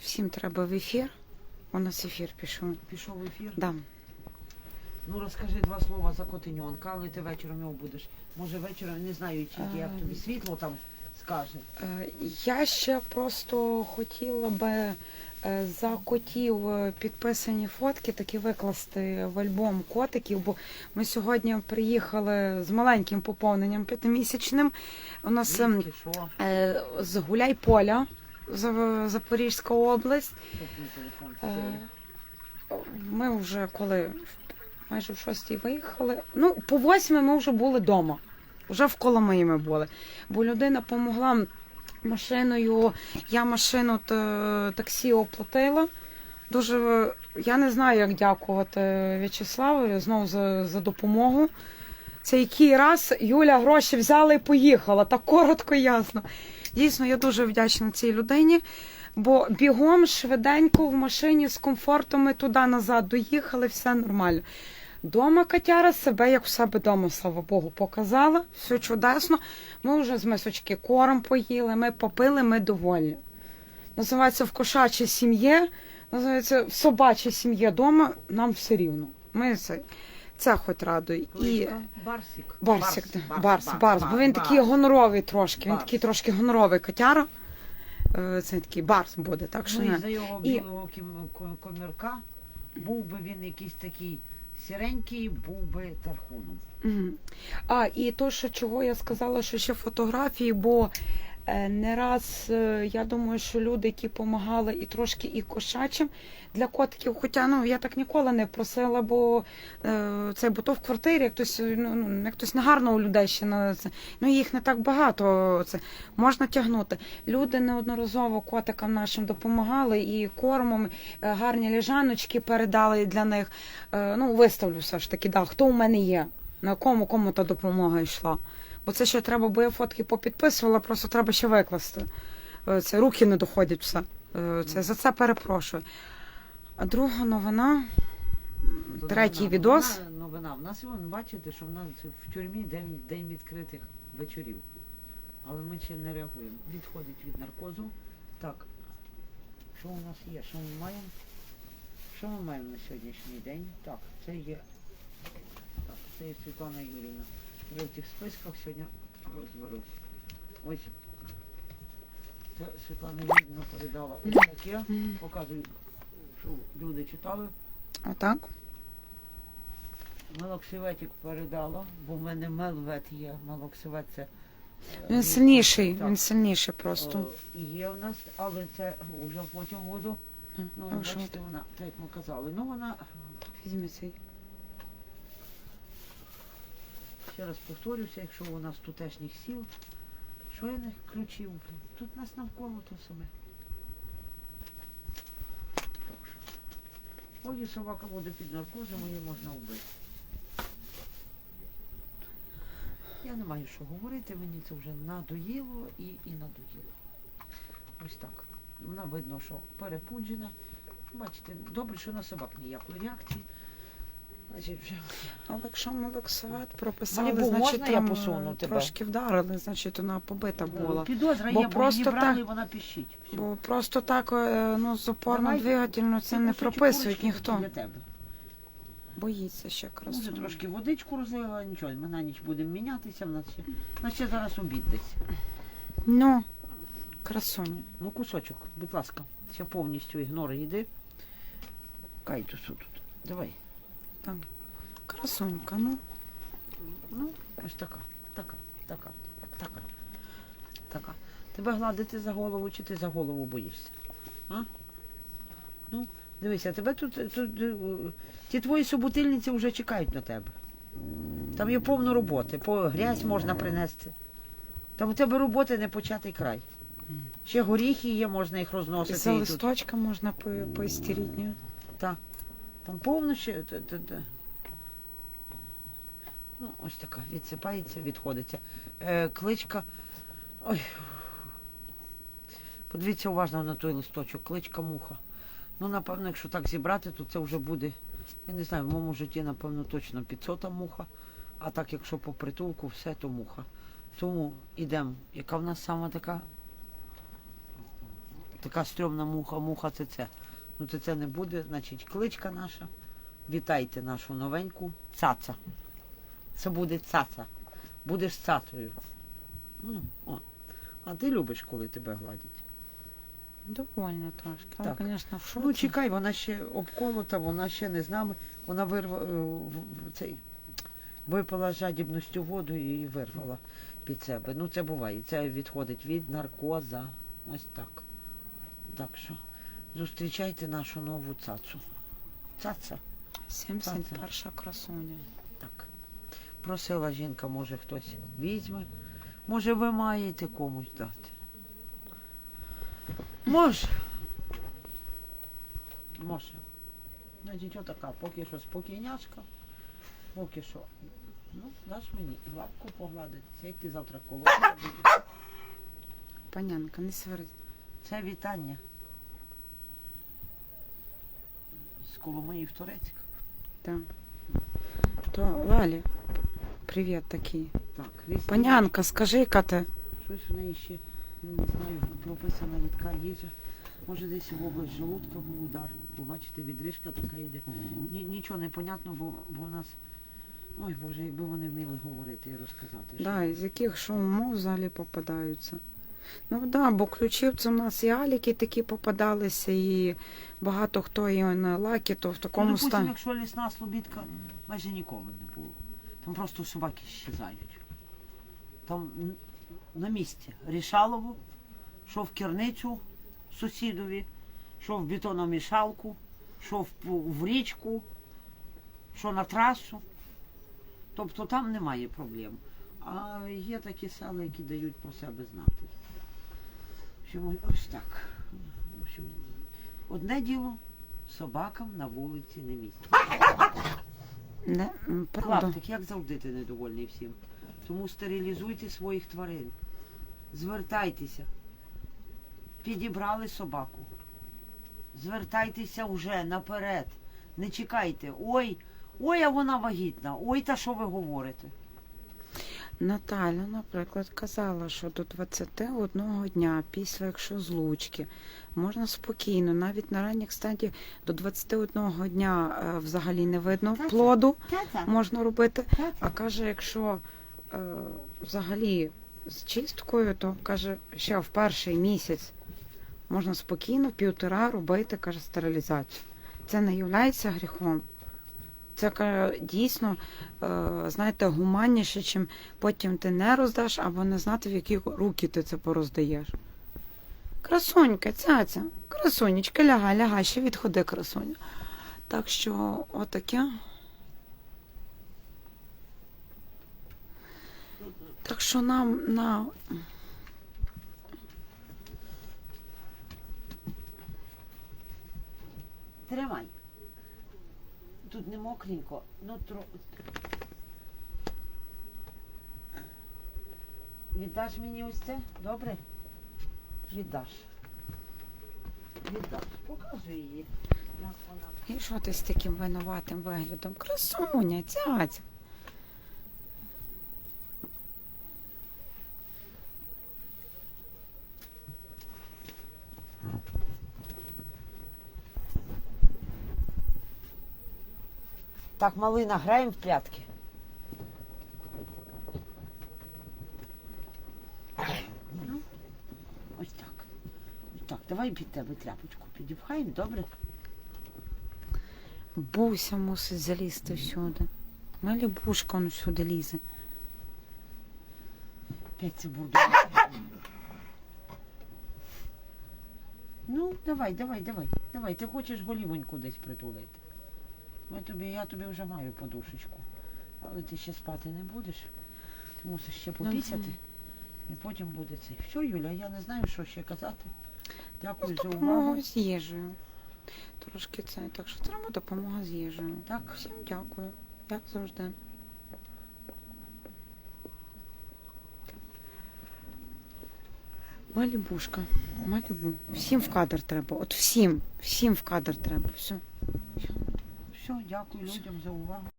Всім треба в ефір. У нас ефір пішов. Пішов в ефір. Да. Ну розкажи два слова за котеньонка, але ти вечором його будеш. Може вечором не знаю, тільки як Ем. тобі світло там скаже. Е, Я ще просто хотіла би е, за котів е, підписані фотки такі викласти в альбом котиків, бо ми сьогодні приїхали з маленьким поповненням п'ятимісячним. У нас Звідки, що? е, з Гуляйполя, Зав- Запорізька область. Е. Ми вже коли майже в шостій виїхали. Ну, по восьмій ми вже були вдома. Вже в Коломиї ми були. Бо людина допомогла машиною. Я машину та- таксі оплатила. Дуже я не знаю, як дякувати В'ячеславові знову за, за допомогу. Це який раз Юля гроші взяла і поїхала. Так коротко ясно. Дійсно, я дуже вдячна цій людині. Бо бігом швиденько в машині з комфортом ми туди-назад доїхали, все нормально. Дома Катяра себе, як у себе вдома, слава Богу, показала. Все чудесно. Ми вже з мисочки корм поїли, ми попили, ми довольні. Називається в кошачій сім'ї, називається в собачій сім'ї вдома, нам все рівно. Ми це, це хоч радує. І Барсик. Барсик, да, Барс, Барс, бо він такий гоноровий трошки, він Барс. такий трошки гоноровий Катяра. Е, Це такий Барс буде, так що Ну, не. і за його І- білого кім- ко- комірка був би він якийсь такий сіренький, був би тархуном. Мгм. А, і то, що чого я сказала, що ще фотографії, бо не раз е, я думаю, що люди, які допомагали і трошки і кошачим для котиків, хоча ну я так ніколи не просила, бо е, це бо то в квартирі, як хтось, ну, ну, як хтось негарно у людей ще на це. Ну їх не так багато. Це можна тягнути. Люди неодноразово котикам нашим допомагали і кормом, е, гарні ліжаночки передали для них. Е, ну, виставлю все ж таки, да, хто у мене є, на кому кому та допомога йшла. Бо це ще треба, бо я фотки попідписувала, просто треба ще викласти. Е, Це руки не доходять все. Е, Це за це перепрошую. А друга новина. То Третій новина- відос. Новина, новина. В нас вон, бачите, що в нас в тюрмі день, день відкритих вечорів. Але ми ще не реагуємо. Відходить від наркозу. Так. Що у нас є? Що ми маємо? Що ми маємо на сьогоднішній день? Так, це є. Є Світлана Юрівна. В цих списках сьогодні розберусь. Ось. Це Світлана Юрівна передала ось таке. Показую, що люди читали. Отак. Мелоксиветик передала, бо в мене мелвет є. Мелоксивет це. е, Він сильніший, так, він сильніший просто. е, Є в нас, але це вже потім буду. Ну, бачите, вона, так як ми казали. Ну вона, Візьми цей. Ще раз повторюся, якщо у нас тутешніх сіл, що я не ключів, тут нас навколо то саме. Ой, собака буде під наркозом, її можна вбити. Я не маю що говорити, мені це вже надоїло і, і надоїло. Ось так. Вона видно, що перепуджена. Бачите, добре, що на собак ніякої реакції. Але якщо молоксовет прописали, Малібу, значить можна я там посуну е, тебе? трошки вдарили, значить вона побита була. Підозра Бо є, бо просто її брали, так- вона піщить. Все. Бо просто так е, ну, з опорно Давай, двигательну це не прописують ніхто. Для тебе. Боїться ще Може красу. трошки водичку розлила, нічого, ми на ніч будемо мінятися, в нас ще, в нас ще зараз обід десь. Ну, красуня. Ну, кусочок, будь ласка, ще повністю ігнор їди. Кайтусу тут. Давай. Так. Красунька, ну. Ну, ось така, така, така, така, така. Тебе гладити за голову чи ти за голову боїшся? А? Ну, дивися, тебе тут, тут е, ті твої собутильниці вже чекають на тебе. Там є повно роботи, по грязь можна принести. Там у тебе роботи не початий край. Ще горіхи є, можна їх розносити. за і тут. листочка можна по- ні? Так. Там повно ще. т- т- т. Ну, ось така. Відсипається, відходиться. Е, кличка. Ой. Подивіться уважно на той листочок. Кличка муха. Ну, напевно, якщо так зібрати, то це вже буде. Я не знаю, в моєму житті, напевно, точно 500 муха. А так, якщо по притулку, все, то муха. Тому йдемо. Яка в нас сама така Така стрьомна муха, муха це це. Ну це це не буде, значить, кличка наша. Вітайте нашу новеньку цаца. Це буде цаца. Будеш цацею. Ну, о. А ти любиш, коли тебе гладять. Довольно трошки. Але, Так. звісно, в шоці. Ну чекай, вона ще обколота, вона ще не з нами. Вона вирва е, в- в- цей випила жадібністю воду і вирвала під себе. Ну це буває. Це відходить від наркоза. Ось так. Так що зустрічайте нашу нову цацу. Цаца. 71 красуня. Так. Просила жінка, може хтось візьме. Може, ви маєте комусь дати. Може. Може. Значить, отака, поки що спокійняшка. Поки що. Ну, даш мені і лапку погладитися, як ти завтра коло. Панянка, не сварить. Це вітання. З Коломиї в Турецьк. Так. То Лалі, привіт такий. Так, Христина. Панянка, скажи, яка ти? Щось в неї ще, ну, не знаю, прописана рідка їжа. Може десь в область желудка був удар. Бо бачите, відрижка така йде. Ні, нічого не понятно, бо, бо в нас. Ой Боже, якби вони вміли говорити і розказати. що- Да, із яких що умов взагалі попадаються. Ну так, да, бо ключівці у нас і аліки такі попадалися, і багато хто і на лакі, то в Ну, такому стані. якщо лісна слобідка, майже ніколи не було. Там просто собаки щезають. Там на місці Рішалово, що в керницю сусідові, що в бетономішалку, що в, в річку, що на трасу. Тобто там немає проблем. А є такі села, які дають про себе знати. Общем, ось так. В общем, одне діло собакам на вулиці не місце. Не, правда. Клаптик, як завжди ти недовольний всім. Тому стерилізуйте своїх тварин. Звертайтеся. Підібрали собаку. Звертайтеся вже наперед. Не чекайте. Ой, ой, а вона вагітна. Ой, та що ви говорите? Наталя, наприклад, казала, що до 21 дня після якщо злучки можна спокійно, навіть на ранніх стадіях до 21 дня е, взагалі не видно Та-та. плоду, Тята, можна робити. А каже, якщо е, взагалі з чисткою, то каже, ще в перший місяць можна спокійно півтора робити, каже, стерилізацію. Це не є гріхом. Це дійсно, е, знаєте, гуманніше, чим потім ти не роздаш або не знати, в які руки ти це пороздаєш. Красунька, цяця, красунечка, лягай, лягай, ще відходи, красуня. Так що, отаке. Так що нам на Тримай. Тут не мокренько, ну тро. Віддаш мені ось це? Добре? Віддаш. Віддаш. Покажи її. І що ти з таким винуватим виглядом? Красуня, цяця. Так, малина, граємо в прятки. Ну, ось так. Ось так, давай під тебе тряпочку підіпхаємо, добре? Буся мусить залізти всюди. Малі бушка он сюди лізе. П'ять це бурду. Ну, давай, давай, давай. Давай, ти хочеш голівоньку десь притулити. Ми тобі, я тобі вже маю подушечку. Але ти ще спати не будеш. Ти мусиш ще попісяти. І потім буде цей. Все, Юля, я не знаю, що ще казати. Дякую за увагу. З їжею. Трошки це. Так що треба допомога з їжею. Так, Всім дякую. Як завжди. Малібушка, малібу. Всім в кадр треба. От всім, всім в кадр треба. Все. Все, дякую людям за увагу.